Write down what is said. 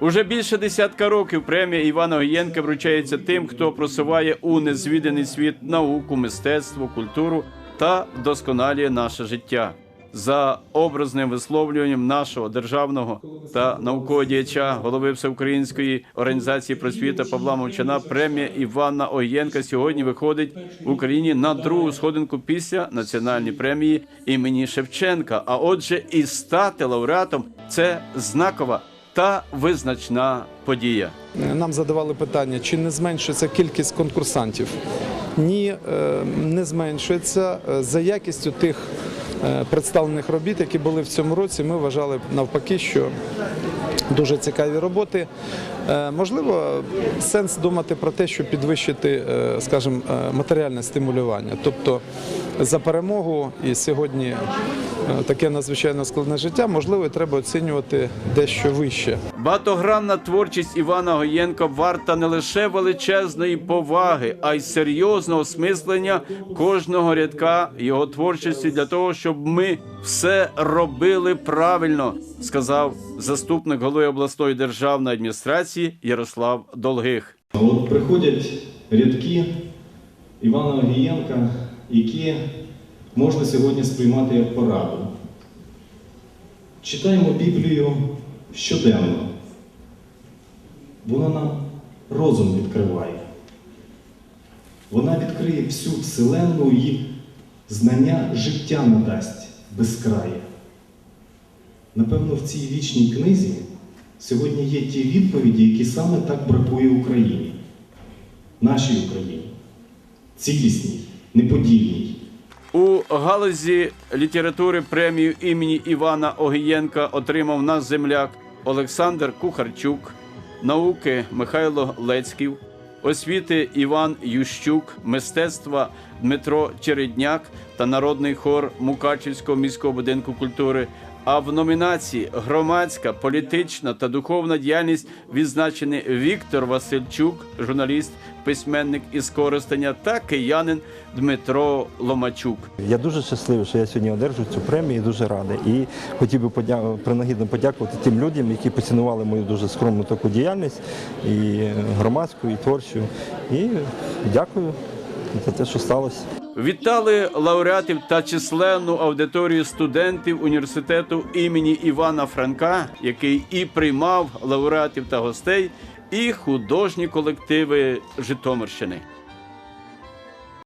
Уже більше десятка років премія Івана Гоєнка вручається тим, хто просуває у незвіданий світ науку, мистецтво, культуру та вдосконалює наше життя. За образним висловлюванням нашого державного та наукового діяча, голови Всеукраїнської організації просвіта Павла Мовчана, премія Івана Огієнка сьогодні виходить в Україні на другу сходинку після національної премії імені Шевченка. А отже, і стати лауреатом це знакова та визначна подія. Нам задавали питання, чи не зменшується кількість конкурсантів. Ні, е, не зменшується. Е, За якістю тих е, представлених робіт, які були в цьому році, ми вважали навпаки, що дуже цікаві роботи. Можливо, сенс думати про те, щоб підвищити, скажімо, матеріальне стимулювання. Тобто за перемогу і сьогодні е, таке надзвичайно складне життя, можливо, треба оцінювати дещо вище. Багатогранна творчість Івана Гоєнка варта не лише величезної поваги, а й серйозного осмислення кожного рядка його творчості для того, щоб ми все робили правильно, сказав заступник голови обласної державної адміністрації Ярослав Долгих. От приходять рядки Івана Огієнка, які можна сьогодні сприймати як пораду. Читаємо Біблію щоденно. Вона нам розум відкриває. Вона відкриє всю вселенну і знання життя надасть безкрає. Напевно, в цій вічній книзі сьогодні є ті відповіді, які саме так бракує Україні, нашій Україні, цілісній, неподільній. У галузі літератури премію імені Івана Огієнка отримав наш земляк Олександр Кухарчук, науки Михайло Лецьків, освіти Іван Ющук, мистецтва Дмитро Чередняк та народний хор Мукачівського міського будинку культури. А в номінації Громадська, політична та духовна діяльність відзначені Віктор Васильчук, журналіст, письменник із Коростеня та киянин Дмитро Ломачук. Я дуже щасливий, що я сьогодні одержу цю премію, і дуже радий. І хотів би подя... принагідно подякувати тим людям, які поцінували мою дуже скромну таку діяльність, і громадську, і творчу. І дякую за те, що сталося. Вітали лауреатів та численну аудиторію студентів університету імені Івана Франка, який і приймав лауреатів та гостей, і художні колективи Житомирщини.